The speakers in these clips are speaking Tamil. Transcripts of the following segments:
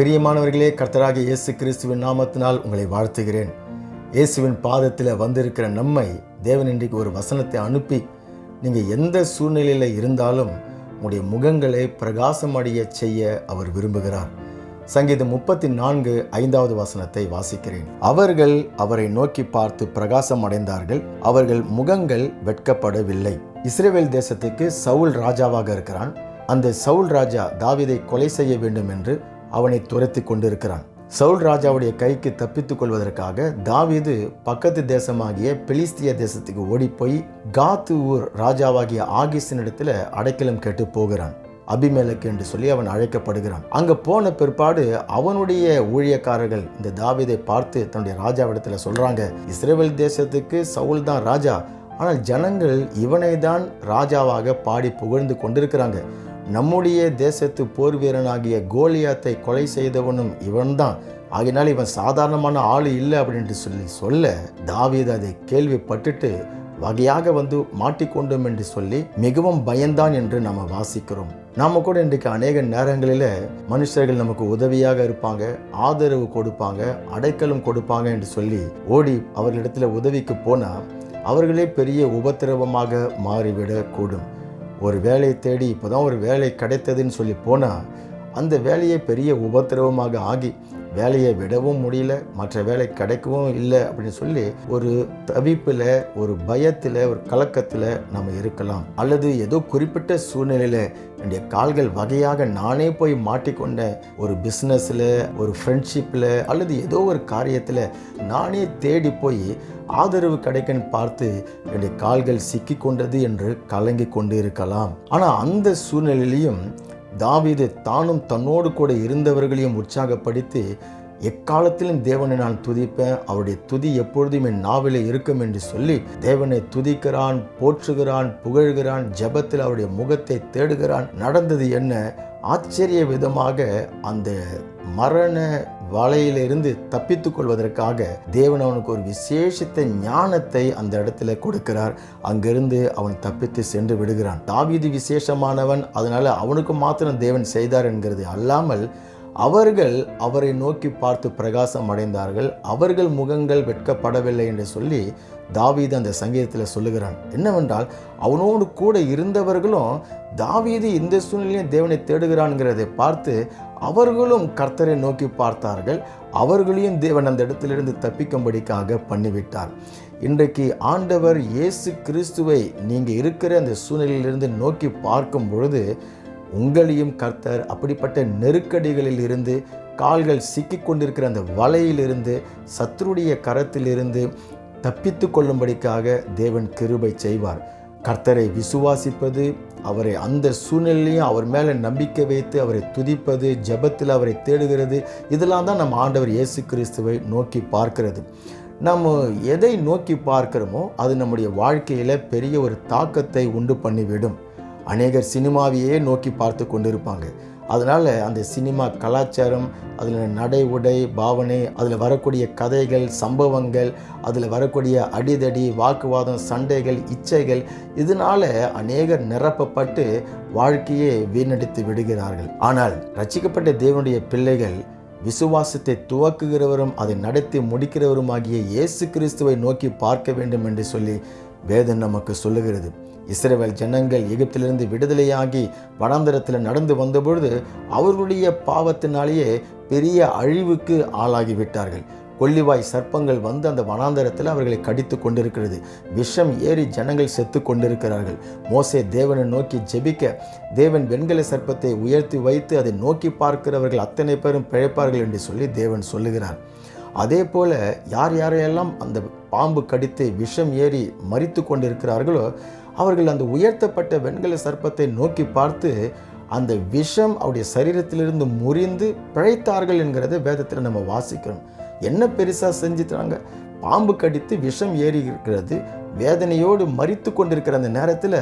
பிரியமானவர்களே கர்த்தராகிய இயேசு கிறிஸ்துவின் நாமத்தினால் உங்களை வாழ்த்துகிறேன். இயேசுவின் பாதத்தில் வந்திருக்கிற நம்மை தேவன் இன்றைக்கு ஒரு வசனத்தை அனுப்பி நீங்கள் எந்த சூழ்நிலையில் இருந்தாலும் உங்களுடைய முகங்களை பிரகாசமடைய செய்ய அவர் விரும்புகிறார். சங்கீதம் முப்பத்தி நான்கு ஐந்தாவது வசனத்தை வாசிக்கிறேன். அவர்கள் அவரை நோக்கி பார்த்து பிரகாசம் அடைந்தார்கள். அவர்கள் முகங்கள் வெட்கப்படவில்லை. இஸ்ரேல் தேசத்துக்கு சவுல் ராஜாவாக இருக்கிறான். அந்த சவுல் ராஜா தாவிதை கொலை செய்ய வேண்டும் என்று அவனை துரத்தி கொண்டிருக்கிறான். சவுல் ராஜாவுடைய கைக்கு தப்பித்துக் கொள்வதற்காக தாவீது பக்கத்து தேசமாகிய பெலிஸ்திய தேசத்துக்கு ஓடிப்போய் காத்து ஊர் ராஜாவாகிய ஆகிஸினிடத்தில் அடைக்கலம் கேட்டு போகிறான். அபிமேலக்கு என்று சொல்லி அவன் அழைக்கப்படுகிறான். அங்கே போன பிற்பாடு அவனுடைய ஊழியக்காரர்கள் இந்த தாவீதை பார்த்து தன்னுடைய ராஜாவிடத்தில் சொல்றாங்க இஸ்ரேல் தேசத்துக்கு சவுல் தான் ராஜா. ஆனால் ஜனங்கள் இவனை தான் ராஜாவாக பாடி புகழ்ந்து கொண்டிருக்கிறாங்க. நம்முடைய தேசத்து போர் வீரனாகிய கோலியாத்தை கொலை செய்தவனும் இவன்தான். ஆகினால் இவன் சாதாரணமான ஆள் இல்லை அப்படின்ட்டு சொல்லி சொல்ல தாவீது அதை கேள்விப்பட்டுட்டு வகையாக வந்து மாட்டிக்கொண்டோம் என்று சொல்லி மிகவும் பயந்தான் என்று நம்ம வாசிக்கிறோம். நாம் கூட இன்றைக்கு அநேக நேரங்களில் மனுஷர்கள் நமக்கு உதவியாக இருப்பாங்க ஆதரவு கொடுப்பாங்க அடைக்கலம் கொடுப்பாங்க என்று சொல்லி ஓடி அவர்களிடத்தில் உதவிக்கு போனால் அவர்களே பெரிய உபத்திரவமாக மாறிவிடக்கூடும். ஒரு வேலையை தேடி இப்போ தான் ஒரு வேலை கிடைத்ததுன்னு சொல்லி போனால் அந்த வேலையை பெரிய உபத்திரவமாக ஆகி வேலையை விடவும் முடியல மற்ற வேலை கிடைக்கவும் இல்லை அப்படின்னு சொல்லி ஒரு தவிப்பில் ஒரு பயத்தில் ஒரு கலக்கத்தில் நம்ம இருக்கலாம். அல்லது ஏதோ குறிப்பிட்ட சூழ்நிலையில் என்னுடைய கால்கள் வகையாக நானே போய் மாட்டிக்கொண்ட ஒரு பிஸ்னஸில் ஒரு ஃப்ரெண்ட்ஷிப்பில் அல்லது ஏதோ ஒரு காரியத்தில் நானே தேடி போய் ஆதரவு கிடைக்கன்னு பார்த்து என்னுடைய கால்கள் சிக்கி கொண்டது என்று கலங்கி கொண்டு இருக்கலாம். ஆனால் அந்த சூழ்நிலையிலையும் தாவீது தானும் தன்னோடு கூட இருந்தவர்களையும் உற்சாகப்படுத்தி எக்காலத்திலும் தேவனை நான் துதிப்பேன் அவருடைய துதி எப்பொழுதும் என் நாவிலே இருக்கும் என்று சொல்லி தேவனை துதிக்கிறான் போற்றுகிறான் புகழ்கிறான் ஜெபத்தில் அவருடைய முகத்தை தேடுகிறான். நடந்தது என்ன? ஆச்சரிய விதமாக அந்த மரண வலையிலிருந்து தப்பித்துக் கொள்வதற்காக தேவன் அவனுக்கு ஒரு விசேஷித்த ஞானத்தை அந்த இடத்துல கொடுக்கிறார். அங்கிருந்து அவன் தப்பித்து சென்று விடுகிறான். தாவீது விசேஷமானவன் அதனால அவனுக்கு மாத்திரம் தேவன் செய்தார் என்கிறது அல்லாமல் அவர்கள் அவரை நோக்கி பார்த்து பிரகாசம் அடைந்தார்கள். அவர்கள் முகங்கள் வெட்கப்படவில்லை என்று சொல்லி தாவீது அந்த சங்கீதத்தில் சொல்லுகிறான். என்னவென்றால் அவனோடு கூட இருந்தவர்களும் தாவீது இந்த சூழ்நிலையும் தேவனை தேடுகிறான்ங்கிறதை பார்த்து அவர்களும் கர்த்தரை நோக்கி பார்த்தார்கள். அவர்களையும் தேவன் அந்த இடத்திலிருந்து தப்பிக்கும்படிக்காக பண்ணிவிட்டார். இன்றைக்கு ஆண்டவர் இயேசு கிறிஸ்துவை நீங்கள் இருக்கிற அந்த சூழ்நிலையிலிருந்து நோக்கி பார்க்கும் பொழுது உங்களையும் கர்த்தர் அப்படிப்பட்ட நெருக்கடிகளில் இருந்து கால்கள் சிக்கிக் கொண்டிருக்கிற அந்த வலையிலிருந்து சத்துருடைய கரத்திலிருந்து தப்பித்து கொள்ளும்படிக்காக தேவன் கிருபை செய்வார். கர்த்தரை விசுவாசிப்பது அவரை அந்த சூழ்நிலையும் அவர் மேலே நம்பிக்கை வைத்து அவரை துதிப்பது ஜெபத்தில் அவரை தேடுகிறது இதெல்லாம் தான் நம்ம ஆண்டவர் இயேசு கிறிஸ்துவை நோக்கி பார்க்கிறது. நம்ம எதை நோக்கி பார்க்கிறோமோ அது நம்முடைய வாழ்க்கையில் பெரிய ஒரு தாக்கத்தை உண்டு பண்ணிவிடும். அநேகர் சினிமாவையே நோக்கி பார்த்து கொண்டிருப்பாங்க. அதனால் அந்த சினிமா கலாச்சாரம் அதில் நடை உடை பாவனை அதில் வரக்கூடிய கதைகள் சம்பவங்கள் அதில் வரக்கூடிய அடிதடி வாக்குவாதம் சண்டைகள் இச்சைகள் இதனால் அநேகர் நிரப்பப்பட்டு வாழ்க்கையை வீணடித்து விடுகிறார்கள். ஆனால் ரச்சிக்கப்பட்ட தேவனுடைய பிள்ளைகள் விசுவாசத்தை துவக்குகிறவரும் அதை நடத்தி முடிக்கிறவருமாகிய இயேசு கிறிஸ்துவை நோக்கி பார்க்க வேண்டும் என்று சொல்லி வேதம் நமக்கு சொல்லுகிறது. இஸ்ரேல் ஜனங்கள் எகிப்திலிருந்து விடுதலையாகி வனாந்தரத்தில் நடந்து வந்தபொழுது அவர்களுடைய பாவத்தினாலேயே பெரிய அழிவுக்கு ஆளாகி விட்டார்கள் கொல்லிவாய் சர்ப்பங்கள் வந்து அந்த வனாந்தரத்தில் அவர்களை கடித்து கொண்டிருக்கிறது. விஷம் ஏறி ஜனங்கள் செத்து கொண்டிருக்கிறார்கள். மோசே தேவனை நோக்கி ஜெபிக்க தேவன் வெண்கல சர்ப்பத்தை உயர்த்தி வைத்து அதை நோக்கி பார்க்கிறவர்கள் அத்தனை பேரும் பிழைப்பார்கள் என்று சொல்லி தேவன் சொல்லுகிறார். அதே போல யார் யாரையெல்லாம் அந்த பாம்பு கடித்து விஷம் ஏறி மறித்து கொண்டிருக்கிறார்களோ அவர்கள் அந்த உயர்த்தப்பட்ட வெண்கல சர்ப்பத்தை நோக்கி பார்த்து அந்த விஷம் அவருடைய சரீரத்திலிருந்து முறிந்து பிழைத்தார்கள் என்கிறத வேதத்தில் நம்ம வாசிக்கிறோம். என்ன பெருசாக செஞ்சுட்டாங்க? பாம்பு கடித்து விஷம் ஏறி இருக்கிறது வேதனையோடு மறித்து கொண்டிருக்கிற அந்த நேரத்தில்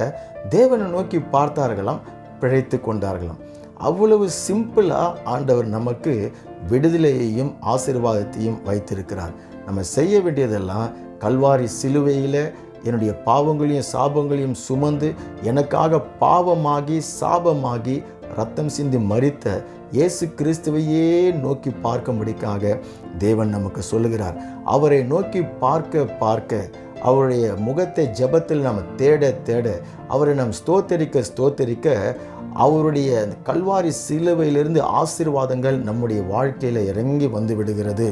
தேவனை நோக்கி பார்த்தார்களாம் பிழைத்து கொண்டார்களாம். அவ்வளவு சிம்பிளாக ஆண்டவர் நமக்கு விடுதலையையும் ஆசீர்வாதத்தையும் வைத்திருக்கிறார். நம்ம செய்ய வேண்டியதெல்லாம் கல்வாரி சிலுவையில் என்னுடைய பாவங்களையும் சாபங்களையும் சுமந்து எனக்காக பாவமாகி சாபமாகி ரத்தம் சிந்தி மறித்த இயேசு கிறிஸ்துவையே நோக்கி பார்க்கும்படிக்காக தேவன் நமக்கு சொல்லுகிறார். அவரை நோக்கி பார்க்க பார்க்க அவருடைய முகத்தை ஜெபத்தில் நாம் தேட தேட அவரை நாம் ஸ்தோத்தரிக்க ஸ்தோத்தரிக்க அவருடைய கல்வாரி சிலுவையிலிருந்து ஆசீர்வாதங்கள் நம்முடைய வாழ்க்கையில் இறங்கி வந்து விடுகிறது.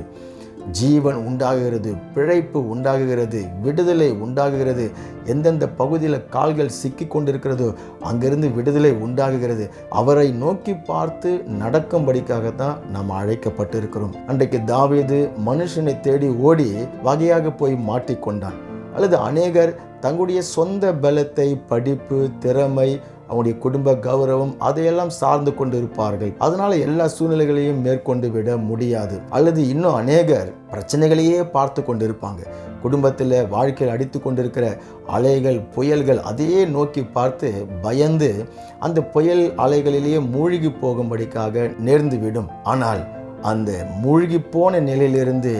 ஜீவன் உண்டாகுகிறது பிழைப்பு உண்டாகுகிறது விடுதலை உண்டாகுகிறது எந்தெந்த பகுதியில் கால்கள் சிக்கி கொண்டிருக்கிறதோ அங்கிருந்து விடுதலை உண்டாகுகிறது அவரை நோக்கி பார்த்து நடக்கும்படிக்காகத்தான் நாம் அழைக்கப்பட்டிருக்கிறோம். அன்றைக்கு தாவீது மனுஷனை தேடி ஓடி வகையாக போய் மாட்டிக்கொண்டான். அல்லது அநேகர் தங்களுடைய சொந்த பலத்தை படிப்பு திறமை அவங்களுடைய குடும்ப கௌரவம் அதையெல்லாம் சார்ந்து கொண்டு இருப்பார்கள் அதனால எல்லா சூழ்நிலைகளையும் மேற்கொண்டு விட முடியாது. அல்லது இன்னும் அநேகர் பிரச்சனைகளையே பார்த்து கொண்டிருப்பாங்க. குடும்பத்தில் வாழ்க்கையில் அடித்து கொண்டிருக்கிற அலைகள் புயல்கள் அதையே நோக்கி பார்த்து பயந்து அந்த புயல் அலைகளிலேயே மூழ்கி போகும்படிக்காக நேர்ந்துவிடும் ஆனால் அந்த மூழ்கி போன நிலையிலிருந்து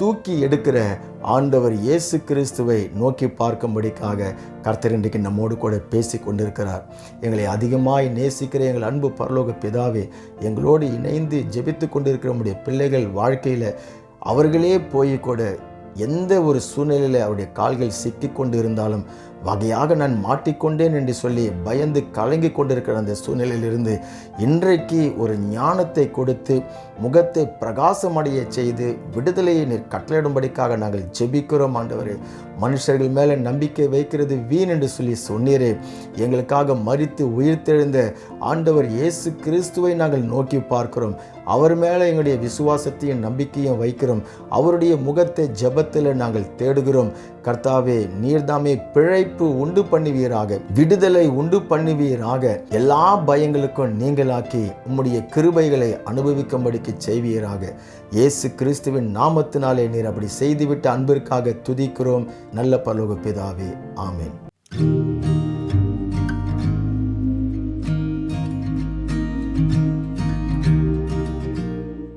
தூக்கி எடுக்கிற ஆண்டவர் இயேசு கிறிஸ்துவை நோக்கி பார்க்கும்படிக்காக கர்த்தர் இன்றைக்கு நம்மோடு கூட பேசி கொண்டிருக்கிறார். எங்களை அதிகமாய் நேசிக்கிற எங்கள் அன்பு பரலோக பிதாவே எங்களோடு இணைந்து ஜெபித்து கொண்டிருக்கிற நம்முடைய பிள்ளைகள் வாழ்க்கையில் அவர்களே போய் கூட எந்த ஒரு சூழ்நிலையில் அவருடைய கால்கள் சிக்கி கொண்டு இருந்தாலும் வகையாக நான் மாட்டிக்கொண்டேன் என்று சொல்லி பயந்து கலங்கி கொண்டிருக்கிற அந்த சூழ்நிலையிலிருந்து இன்றைக்கு ஒரு ஞானத்தை கொடுத்து முகத்தை பிரகாசமடைய செய்து விடுதலையை நீர் கட்டளையிடும்படிக்காக நாங்கள் ஜெபிக்கிறோம் ஆண்டவரே. மனுஷர்கள் மேலே நம்பிக்கை வைக்கிறது வீண் என்று சொல்லி சொன்னீரே. எங்களுக்காக மறித்து உயிர்த்தெழுந்த ஆண்டவர் இயேசு கிறிஸ்துவை நாங்கள் நோக்கி பார்க்கிறோம். அவர் மேலே எங்களுடைய விசுவாசத்தையும் நம்பிக்கையும் வைக்கிறோம். அவருடைய முகத்தை ஜெபத்தில் நாங்கள் தேடுகிறோம். கர்த்தாவே நீர்தாமே பிழைப்பு உண்டு பண்ணுவீராக. விடுதலை உண்டு பண்ணுவீராக. எல்லா பயங்களுக்கும் நீங்களாக்கி உம்முடைய கிருபைகளை அனுபவிக்கும்படிக்கு செய்வீராக. இயேசு கிறிஸ்துவின் நாமத்தினாலே நீர் அப்படி செய்துவிட்ட அன்பிற்காக துதிக்கிறோம். நல்ல பரலோக பிதாவே. ஆமேன்.